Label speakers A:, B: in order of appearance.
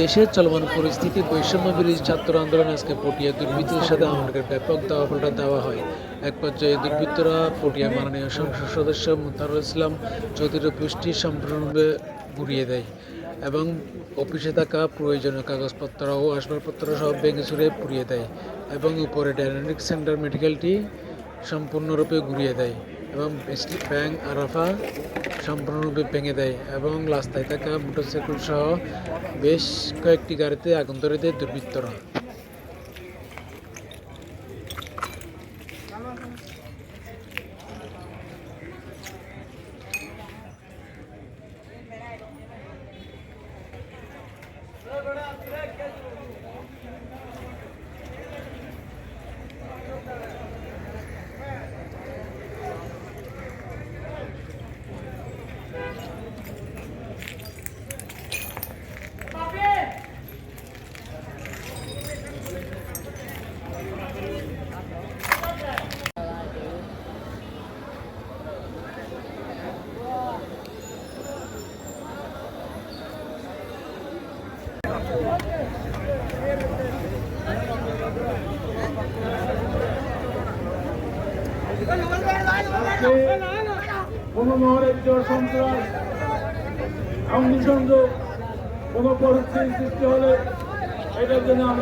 A: দেশের চলমান পরিস্থিতি বৈষম্য বিরোধী ছাত্র আন্দোলন আজকে পটিয়া দুর্বৃত্তদের সাথে আমাদের ব্যাপক দাওয়াপাল্টা দেওয়া হয়। এক পর্যায়ে দুর্বৃত্তরা পটিয়া মাননীয় সংসদ সদস্য মুতারুল ইসলাম চৌধুরীর পুষ্টি সম্পূর্ণরূপে গুড়িয়ে দেয় এবং অফিসে থাকা প্রয়োজনীয় কাগজপত্র ও আসবাবপত্র সব ভেঙে চুরে পুড়িয়ে দেয় এবং উপরে ডায়নামিক সেন্টার মেডিকেলটি সম্পূর্ণরূপে ঘুরিয়ে দেয়। এবং ব্যাংক আরাফা সম্পূর্ণরূপে ভেঙে দেয় এবং রাস্তায় থাকা মোটরসাইকেল সহ বেশ কয়েকটি গাড়িতে আগুন ধরে দেয় দুর্বৃত্তরা।
B: কোনো মহারাজ্য সন্ত্রাস অগ্নিসংযোগ কোনো পরিস্থিতি সৃষ্টি হলে এটার জন্য আমরা